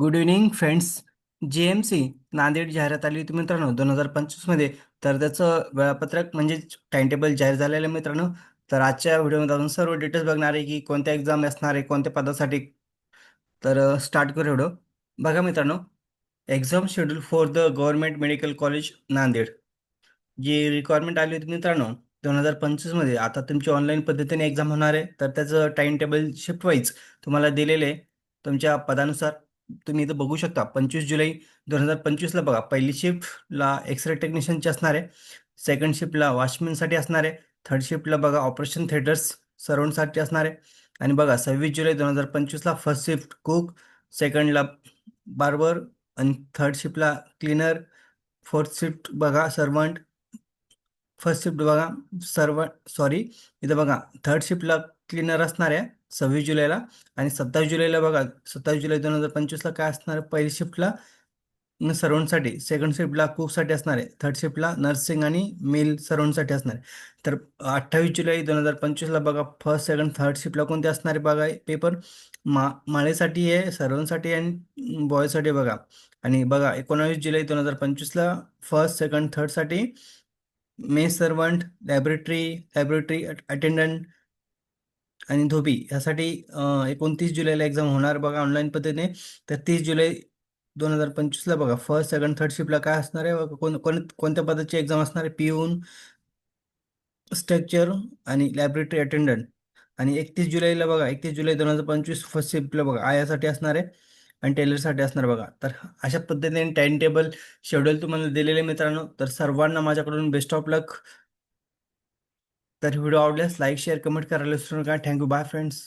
Good evening friends G M C Nanded जाहिरात आली होती मित्रांनो दोन हजार पंचवीसमध्ये तर त्याचं वेळापत्रक म्हणजे टाइम टेबल जाहीर झालेलं आहे मित्रांनो. तर आजच्या व्हिडिओमध्ये आपण सर्व डिटेल्स बघणार आहे की कोणत्या एक्झाम असणार आहे कोणत्या पदासाठी. तर स्टार्ट करू व्हिडिओ बघा मित्रांनो exam schedule for the government medical college Nanded. G requirement आली होती मित्रांनो दोन हजार पंचवीसमध्ये आता तुमची ऑनलाईन पद्धतीने एक्झाम होणार आहे. तर त्याचं टाइम टेबल शिफ्ट वाईज तुम्हाला दिलेलं आहे. तुमच्या पदानुसार तुम्ही इथं बघू शकता पंचवीस जुलै दोन हजार पंचवीसला बघा पहिली शिफ्टला एक्सरे टेक्निशियनची असणार आहे. सेकंड शिफ्टला वॉचमॅनसाठी असणार आहे. थर्ड शिफ्टला बघा ऑपरेशन थिएटर्स सर्वंटसाठी असणार आहे. आणि बघा सव्वीस जुलै दोन हजार पंचवीसला फर्स्ट शिफ्ट कुक सेकंडला बार्बर आणि थर्ड शिफ्टला क्लीनर फोर्थ शिफ्ट बघा सर्वंट फर्स्ट शिफ्ट बघा सर्व सॉरी इथं बघा थर्ड शिफ्टला क्लीनर असणार आहे सव्वीस जुलैला. आणि सत्तावीस जुलैला बघा सत्तावीस जुलै दोन हजार पंचवीसला काय असणार आहे? पहिली शिफ्टला सर्वांसाठी सेकंड शिफ्टला कुकसाठी असणार आहे. थर्ड शिफ्टला नर्सिंग आणि मेल सर्वांसाठी असणार आहे. तर अठ्ठावीस जुलै दोन हजार पंचवीसला बघा फर्स्ट सेकंड थर्ड शिफ्टला कोणते असणार आहे बघा पेपर मा माळेसाठी आहे सर्वांसाठी आणि बॉयसाठी बघा. आणि बघा एकोणावीस जुलै दोन हजार पंचवीसला फर्स्ट सेकंड थर्डसाठी मे सर्वंट लॅबोरेटरी लॅबोरेटरी अटेंडंट आणि धोबी यासाठी एकोणतीस जुलैला एक्झाम होणार बघा ऑनलाईन पद्धतीने. तर तीस जुलै दोन हजार पंचवीसला बघा. फर्स्ट सेकंड थर्ड शिफ्टला काय असणार आहे? कोण कोण कोणत्या पदाची एक्झाम असणार आहे? पिऊन स्ट्रक्चर आणि लॅबोरेटरी अटेंडंट आणि एकतीस जुलैला बघा एकतीस जुलै दोन हजार पंचवीस फर्स्ट शिफ्टला बघा. आयासाठी असणार आहे आणि टेलरसाठी असणार बघा. तर अशा पद्धतीने टाइम टेबल शेड्यूल तुम्हाला दिलेले मित्रांनो. तर सर्वांना माझ्याकडून best of luck तर व्हिडिओ आवडल्यास लाईक शेअर कमेंट करायला विसरू नका थँक्यू बाय फ्रेंड्स